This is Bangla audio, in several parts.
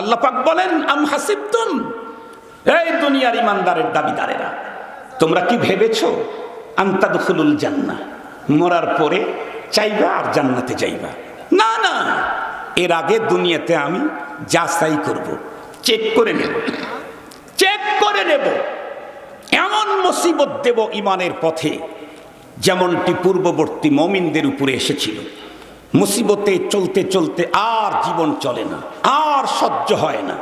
আল্লাহ পাক বলেন, আম হাসিবতুম? এই দুনিয়ার ইমানদারের দাবিদারেরা, তোমরা কি ভেবেছো? আন্তাদুখুলুল জান্না মরার পরে চাইবা আর জান্নাতে যাইবা? না না, এর আগে দুনিয়াতে আমি যাচাই করব, চেক করে নেব, চেক করে নেব। এমন মুসিবত দেব ইমানের পথে যেমনটি পূর্ববর্তী মমিনদের উপরে এসেছিল। মুসিবতে চলতে চলতে আর জীবন চলে না সহ্য হয় না।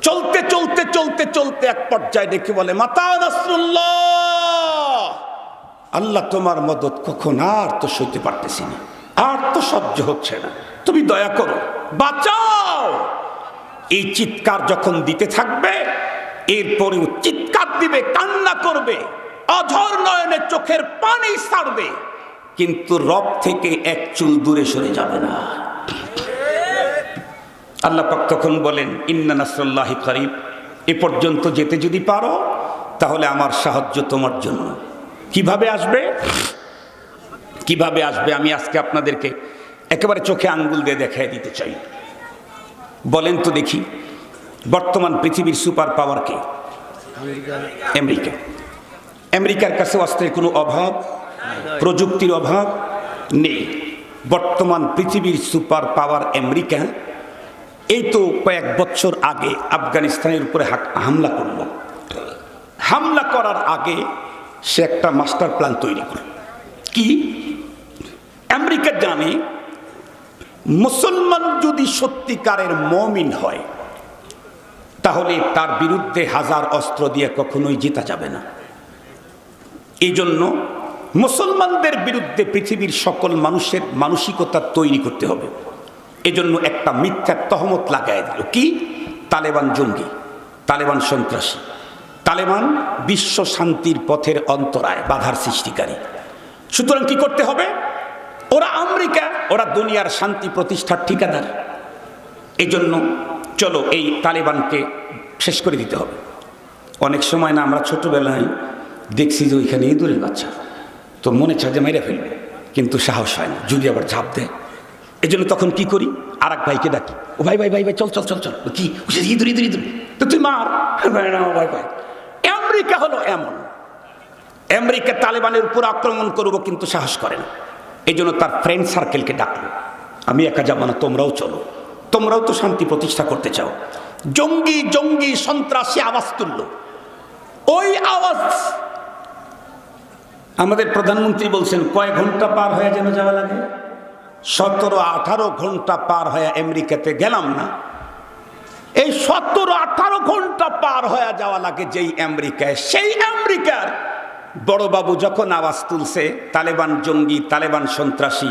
চলতে চলতে চলতে চলতে এক পর্যায়ে ডেকে বলে, মাতা আল্লাহ তোমার মদত কখন? আর তো সইতে পারতেছি না। আর তো সহ্য হচ্ছে না। তুমি দয়া করো, বাঁচাও! এই চিৎকার যখন দিতে থাকবে, এরপরেও চিৎকার দিবে, কান্না করবে, অঝর নয়নে চোখের পানি ছাড়বে কিন্তু রব থেকে এক চুল দূরে সরে যাবে না। আল্লাহ পাক তখন বলেন ইন্না নাসরুল্লাহি করিব। এ পর্যন্ত যেতে যদি পারো তাহলে আমার সাহায্য তোমার জন্য। কীভাবে আসবে? কীভাবে আসবে? আমি আজকে আপনাদেরকে একেবারে চোখে আঙ্গুল দিয়ে দেখাই দিতে চাই। বলেন তো দেখি বর্তমান পৃথিবীর সুপার পাওয়ারকে আমেরিকা। আমেরিকার কাছে অস্ত্রের কোনো অভাব? প্রযুক্তির অভাব? নেই। বর্তমান পৃথিবীর সুপার পাওয়ার আমেরিকা এই তো কয়েক বছর আগে আফগানিস্তানের উপরে হামলা করল। হামলা করার আগে সে একটা মাস্টার প্ল্যান তৈরি করল। কি? আমেরিকা জানে মুসলমান যদি সত্যিকারের মমিন হয়, তাহলে তার বিরুদ্ধে হাজার অস্ত্র দিয়ে কখনোই জেতা যাবে না। এই জন্য মুসলমানদের বিরুদ্ধে পৃথিবীর সকল মানুষের মানসিকতা তৈরি করতে হবে। এজন্য একটা মিথ্যা তহমত লাগাই দিল। কি? তালেবান জঙ্গি, তালেবান সন্ত্রাসী, তালেবান বিশ্ব শান্তির পথের অন্তরায় বাধার সৃষ্টিকারী। সুতরাং কি করতে হবে? ওরা আমেরিকা, ওরা দুনিয়ার শান্তি প্রতিষ্ঠার ঠিকাদার। এজন্য চলো এই তালেবানকে শেষ করে দিতে হবে। অনেক সময় না আমরা ছোটবেলায় দেখছি যে ওইখানে ইঁদুরের বাচ্চা। তো মনে চায় যে মেরে ফেলবে, কিন্তু সাহস হয় না। যদি আবার ঝাঁপ দেয় এই জন্য তখন কি করি? আর এক ভাইকে ডাকি। ও ভাই ভাই ভাই ভাই, চল চল চল চল। কি? ইঁদুর ইঁদুর ইঁদুর তো তুই মার। ভাই ভাই আমেরিকা হলো এমন। আমেরিকা তালেবানের উপর আক্রমণ করব কিন্তু সাহস করে না। এই জন্য তার ফ্রেন্ড সার্কেলকে ডাকলো। আমি একা যাব না, তোমরাও চলো। তোমরাও তো শান্তি প্রতিষ্ঠা করতে চাও। জঙ্গি জঙ্গি, সন্ত্রাসী আওয়াজ তুলল। ওই আওয়াজ! আমাদের প্রধানমন্ত্রী বলছেন কয় ঘণ্টা পার হয়ে যেন যাওয়া লাগে। সতেরো আঠারো ঘণ্টা পার হয়ে আমেরিকাতে গেলাম না। এই সতেরো আঠারো ঘণ্টা পার হয়ে যাওয়া লাগে যেই আমেরিকায়। সেই আমেরিকার বড়বাবু যখন আওয়াজ তুলছে, তালেবান জঙ্গি, তালেবান সন্ত্রাসী,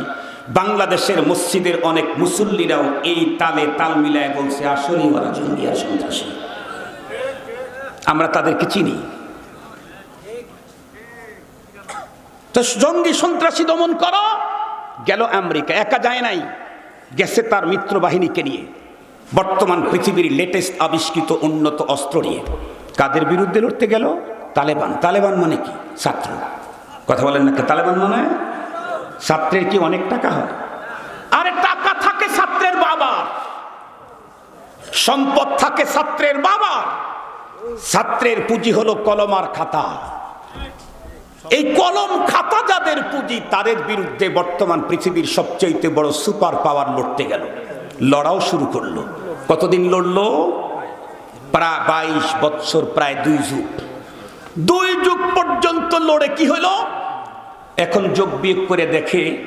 বাংলাদেশের মসজিদের অনেক মুসল্লিরাও এই তালে তাল মিলায় বলছে আসলেই ওরা জঙ্গি আর সন্ত্রাসী। আমরা তাদেরকে চিনি। তো জঙ্গি সন্ত্রাসী দমন করো। গেল আমেরিকা, একা যায় নাই। গেছে তার মিত্র বাহিনীকে নিয়ে। বর্তমান পৃথিবীর লেটেস্ট আবিষ্কৃত উন্নত অস্ত্র নিয়ে। কাদের বিরুদ্ধে লড়তে গেল? তালেবান। তালেবান মানে কি? ছাত্র। কথা বলেন না তালেবান মানে ছাত্রের কি অনেক টাকা হয়? আরে টাকা থাকে ছাত্রের বাবা সম্পদ থাকে ছাত্রের বাবা ছাত্রের পুঁজি হলো কলমার খাতা। এই কলম খাতা যাদের পুঁজি, তাদের বিরুদ্ধে বর্তমান পৃথিবীর সবচেয়ে বড় সুপার পাওয়ার লড়তে গেল। লড়াও শুরু করল। কতদিন লড়লো? প্রায় বাইশ বৎসর, প্রায় দুই যুগ। দুই যুগ পর্যন্ত লড়ে কি হলো? এখন যোগ বিয়োগ করে দেখে,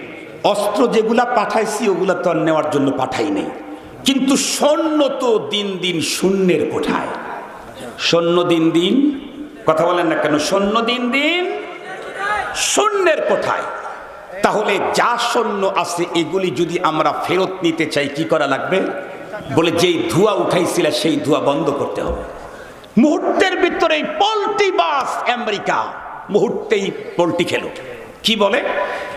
অস্ত্র যেগুলা পাঠাইছি, ওগুলা তো নেওয়ার জন্য পাঠাই নেই। কিন্তু সৈন্য তো দিন দিন শূন্যের কোঠায়। সৈন্য দিন দিন, কথা বলেন না কেন? সৈন্য দিন দিন শূন্যের কোঠায়। তাহলে যা সৈন্য আছে, এগুলি যদি আমরা ফেরত নিতে চাই, কি করা লাগবে? বলে যেই ধোঁয়া উঠাইছিল, সেই ধোঁয়া বন্ধ করতে হবে। মুহূর্তের ভিতরে পল্টি বাস আমেরিকা। মুহূর্তেই পল্টি খেলো। কি বলে?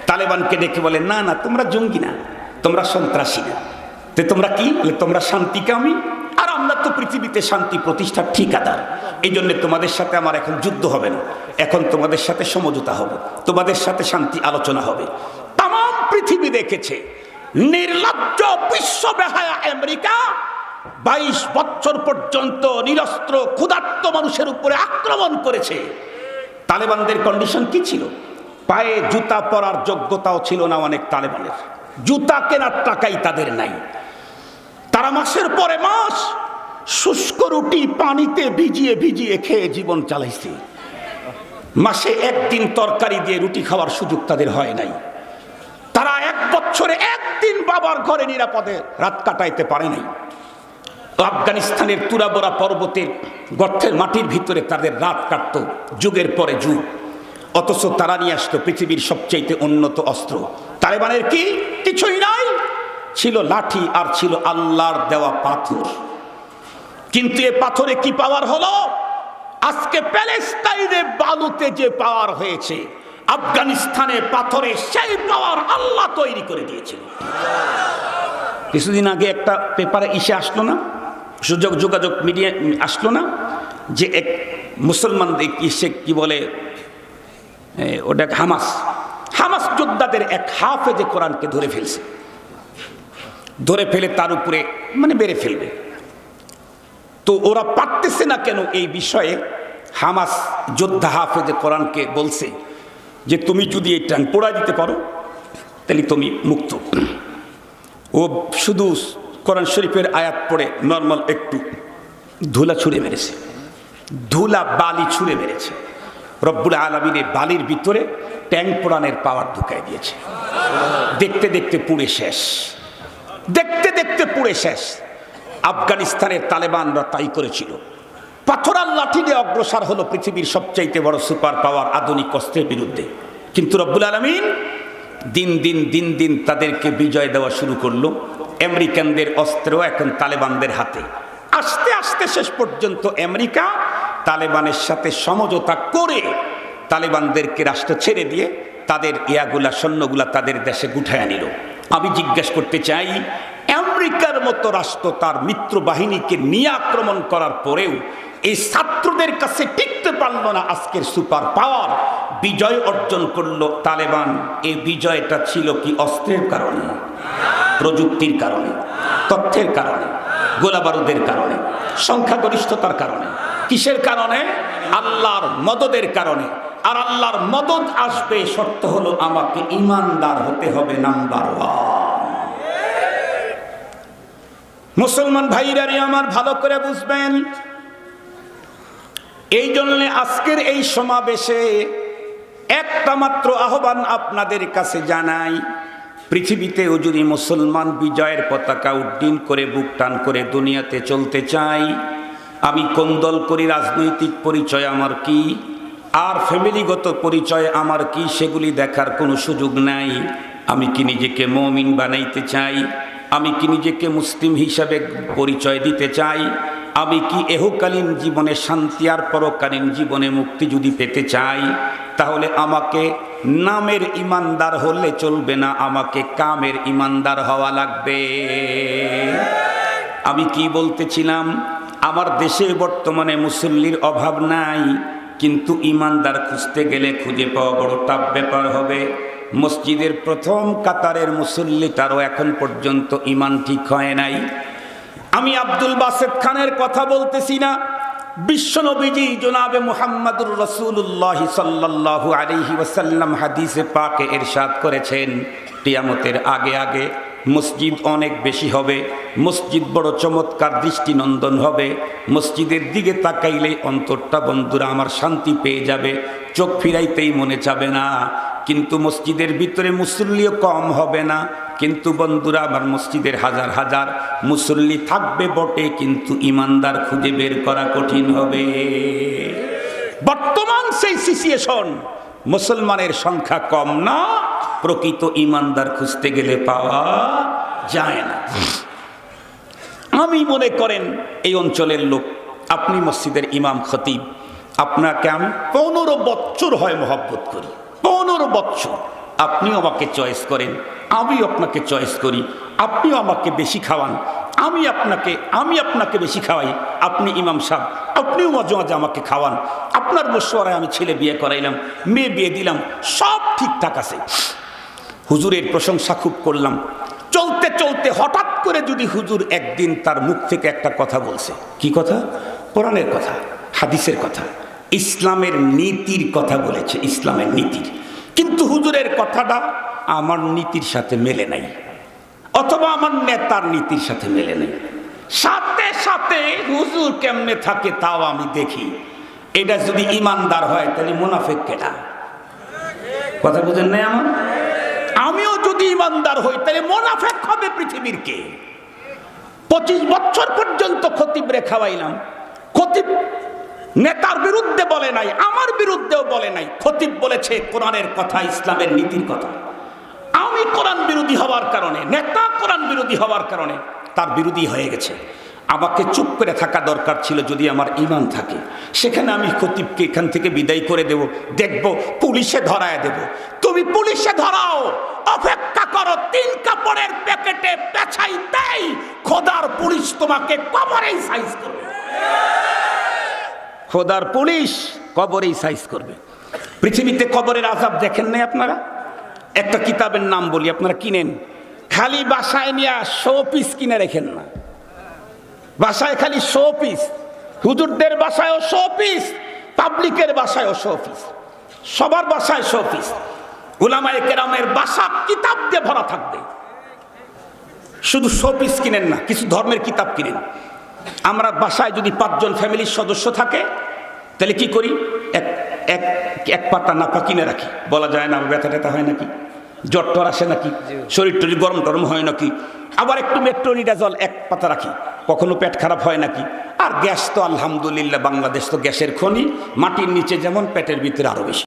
তালেবানকে ডেকে বলে, না না, তোমরা জঙ্গি না, তোমরা সন্ত্রাসী না। তোমরা কি? তোমরা শান্তিকামী। আর আমরা তো পৃথিবীতে শান্তি প্রতিষ্ঠার ঠিকাদার। এই জন্য তোমাদের সাথে আমার এখন যুদ্ধ হবে না। এখন তোমাদের সাথে সমঝোতা হবে। তোমাদের সাথে শান্তি আলোচনা হবে। তাম পৃথিবী দেখেছে। নির্লজ্জ বিশ্ব বেহায়া আমেরিকা বাইশ বছর পর্যন্ত নিরস্ত্র, ক্ষুধার্ত মানুষের উপরে আক্রমণ করেছে। তালেবানদের কন্ডিশন কি ছিল? পায়ে জুতা পরার যোগ্যতাও ছিল না অনেক তালেবানের। জুতা কেনার টাকাই তাদের নাই। তারা মাসের পরে মাস শুষ্ক রুটি পানিতে ভিজিয়ে ভিজিয়ে খেয়ে জীবন চালাইছে। মাসে একদিন তরকারি দিয়ে রুটি খাওয়ার সুযোগ তাদের হয় নাই। তারা এক বছরে একদিন বাবার ঘরে নিরাপদে রাত কাটাইতে পারে নাই। আফগানিস্তানের তুরাবোরা পর্বতের গর্তের মাটির ভিতরে তাদের রাত কাটত যুগের পরে যুগ। অথচ তারা নিয়ে আসতো পৃথিবীর সবচেয়ে উন্নত অস্ত্র। তালেবানের কি? কিছুই নাই। ছিল লাঠি আর ছিল আল্লাহর দেওয়া পাথর। কিন্তু এ পাথরে কি পাওয়ার হলো? আজকে প্যালেস্তাইনে বালুতে যে পাওয়ার হয়েছে, আফগানিস্তানে পাথরে সেই পাওয়ার আল্লাহ তৈরি করে দিয়েছিল। কিছুদিন আগে একটা পেপারে ইসে আসলো না, সুযোগ যোগাযোগ মিডিয়া আসলো না যে এক মুসলমান ইসে কি বলে ওটা হামাস হামাস যোদ্ধাদের এক হাফেজে কোরআনকে ধরে ফেলছে। ধরে ফেলে তার উপরে মানে বেড়ে ফেলবে। তো ওরা পারতেছে না কেন এই বিষয়ে? হামাস যোদ্ধা হাফেজে কোরআনকে বলছে যে, তুমি যদি এই টান পোড়া দিতে পারো, তাহলে তুমি মুক্ত। ও শুধু কোরআন শরীফের আয়াত পড়ে নর্মাল একটু ধুলা ছুঁড়ে মেরেছে। ধুলা বালি ছুঁড়ে মেরেছে। রব্বুল আলমিনের বালির ভিতরে ট্যাং পোড়ানের পাওয়ার ঢুকাই দিয়েছে। দেখতে দেখতে পুড়ে শেষ। দেখতে দেখতে পুড়ে শেষ। আফগানিস্তানের তালেবানরা তাই করেছিল। পাথরার লাঠি দিয়ে অগ্রসর হলো পৃথিবীর সবচাইতে বড় সুপার পাওয়ার আধুনিক অস্ত্রের বিরুদ্ধে। কিন্তু রব্বুল আলমিন দিন দিন দিন দিন তাদেরকে বিজয় দেওয়া শুরু করল। আমেরিকানদের অস্ত্র এখন তালেবানদের হাতে। আস্তে আস্তে শেষ পর্যন্ত আমেরিকা তালেবানের সাথে সমঝোতা করে তালেবানদেরকে রাষ্ট্র ছেড়ে দিয়ে তাদের ইয়াগুলা, সৈন্যগুলা তাদের দেশে গুঠায় নিল আমি জিজ্ঞেস করতে চাই আমেরিকার মতো রাষ্ট্র তার মিত্র বাহিনীকে নিয়ে আক্রমণ করার পরেও এই ছাত্রদের কাছে টিকতে পারল না আজকের সুপার পাওয়ার। বিজয় অর্জন করল তালেবান। এই বিজয়টা ছিল কি অস্ত্রের কারণে? প্রযুক্তির কারণে, তথ্যের কারণে, গোলাবারুদের কারণে, সংখ্যাগরিষ্ঠতার কারণে। কিসের কারণে? আল্লাহর মদদের কারণে। আর আল্লাহর মদত আসবে, শর্ত হলো আমাকে ইমানদার হতে হবে নাম্বার ওয়ান। মুসলমান ভাইরারে আমার ভালো করে বুঝবেন। এই জন্য আজকের এই সমাবেশে একটা মাত্র আহ্বান আপনাদের কাছে জানাই পৃথিবীতেও যদি মুসলমান বিজয়ের পতাকা উড্ডীন করে, বুক টান করে দুনিয়াতে চলতে চাই। আমি কোন দল করি, রাজনৈতিক পরিচয় আমার কি? আর ফ্যামিলিগত পরিচয় আমার কি? সেগুলি দেখার কোনো সুযোগ নাই। আমি কি নিজেকে মমিন বানাইতে চাই? আমি কি নিজেকে মুসলিম হিসাবে পরিচয় দিতে চাই? আমি কি এহকালীন জীবনে শান্তি আর পরকালীন জীবনে মুক্তি যদি পেতে চাই? তাহলে আমাকে নামের ইমানদার হলে চলবে না, আমাকে কামের ইমানদার হওয়া লাগবে। আমি কি বলতেছিলাম? আমার দেশে বর্তমানে মুসল্লির অভাব নাই, কিন্তু ইমানদার খুঁজতে গেলে খুঁজে পাওয়া বড় টাপ ব্যাপার হবে। মসজিদের প্রথম কাতারের মুসল্লিটারও এখন পর্যন্ত ইমান ঠিক হয় নাই। আমি আব্দুল বাসেদ খানের কথা বলতেছি না। বিশ্বনবীজি জনাবে মুহাম্মাদুর রসুল্লাহ সাল্লাল্লাহু আলাইহি ওয়াসাল্লাম হাদিসে পাকে এরশাদ করেছেন, কিয়ামতের আগে আগে মসজিদ অনেক বেশি হবে, মসজিদ বড় চমৎকার দৃষ্টিনন্দন হবে, মসজিদের দিকে তাকাইলে অন্তরটা বন্ধুরা আমার শান্তি পেয়ে যাবে, চোখ ফিরাইতেই মনে যাবে না। কিন্তু মসজিদের ভিতরে মুসল্লিও কম হবে না। কিন্তু বন্ধুরা, আমার মসজিদের হাজার হাজার মুসল্লি থাকবে বটে, কিন্তু ইমানদার খুঁজে বের করা কঠিন হবে। বর্তমান সেই সিচুয়েশন মুসলমানের সংখ্যা কম না, প্রকৃত ইমানদার খুঁজতে গেলে পাওয়া যায় না। আমি মনে করেন, এই অঞ্চলের লোক, আপনি মসজিদের ইমাম খতিব, আপনাকে আমি পনেরো বৎসর হয় মহব্বত করি। পনেরো বৎসর। আপনিও আমাকে চয়েস করেন আমি আপনাকে চয়েস করি, আপনিও আমাকে বেশি খাওয়ান, আমি আপনাকে আমি আপনাকে বেশি খাওয়াই। আপনি ইমাম সাহেব, আপনিও মাঝে মাঝে আমাকে খাওয়ান। আপনার মশওয়ারায় আমি ছেলে বিয়ে করাইলাম, মেয়ে বিয়ে দিলাম, সব ঠিকঠাক আছে। হুজুরের প্রশংসা খুব করলাম। চলতে চলতে হঠাৎ করে যদি হুজুর একদিন তার মুখ থেকে একটা কথা বলছে, কি কথা? কোরআনের কথা, হাদিসের কথা, ইসলামের নীতির কথা বলেছে, ইসলামের নীতির। কিন্তু হুজুরের কথাটা আমার নীতির সাথে মেলে নাই, অথবা আমার নেতার নীতির সাথে মেলে নেই। সাথে সাথে হুজুর কেমনে থাকে তাও আমি দেখি। এটা যদি ইমানদার হয়, তাহলে মুনাফেক কেটা কথা বুঝেন নাই আমার? আমিও যদি ইমানদার হই, তাহলে মোনাফেক হবে পৃথিবীর কে? পঁচিশ বছর পর্যন্ত খতিব রে খাওয়াইলাম। খতিব নেতার বিরুদ্ধে বলে নাই, আমার বিরুদ্ধেও বলে নাই। খতিব বলেছে, কোরআনের কথা, ইসলামের নীতির কথা। আমি কোরআন বিরোধী হওয়ার কারণে, নেতা কোরআন বিরোধী হওয়ার কারণে তার বিরোধী হয়ে গেছে। আমাকে চুপ করে থাকা দরকার ছিল যদি আমার ইমান থাকে। সেখানে আমি খতিবকে এখান থেকে বিদায় করে দেব, দেখব, পুলিশে ধরায় দেব। তুমি পুলিশে ধরাও, অপেক্ষা করো, তিন কাপড়ের প্যাকেটে পেছাই দেই, খোদার পুলিশ তোমাকে কবরেই সাইজ করবে। খোদার পুলিশ কবরেই সাইজ করবে। পৃথিবীতে কবরের আজাব দেখেন নাই আপনারা? একটা কিতাবের নাম বলি, আপনারা কিনেন। খালি বাসায় নিয়ে শো পিস কিনে রেখেন না। বাসায় খালি শো পিস হুজুরদের বাসায়ও শো পিস পাবলিকের বাসায়ও শো পিস সবার বাসায় শো পিস উলামায়ে কেরামের বাসা কিতাব দিয়ে ভরা থাকবে। শুধু শো পিস কিনেন না, কিছু ধর্মের কিতাব কিনেন। আমরা বাসায় যদি পাঁচজন ফ্যামিলির সদস্য থাকে তাহলে কি করি? এক এক এক পাতা নাপা কিনে রাখি। বলা যায় না ব্যথা ট্যাথা হয় নাকি? জ্বর টর আসে নাকি? শরীর টরীর গরম টরম হয় নাকি? আবার একটু মেট্রোনিটা জল এক পাতা রাখি। কখনো পেট খারাপ হয় নাকি? আর গ্যাস তো আলহামদুলিল্লাহ বাংলাদেশ তো গ্যাসের খনি মাটির নিচে যেমন পেটের ভিতরে আরও বেশি।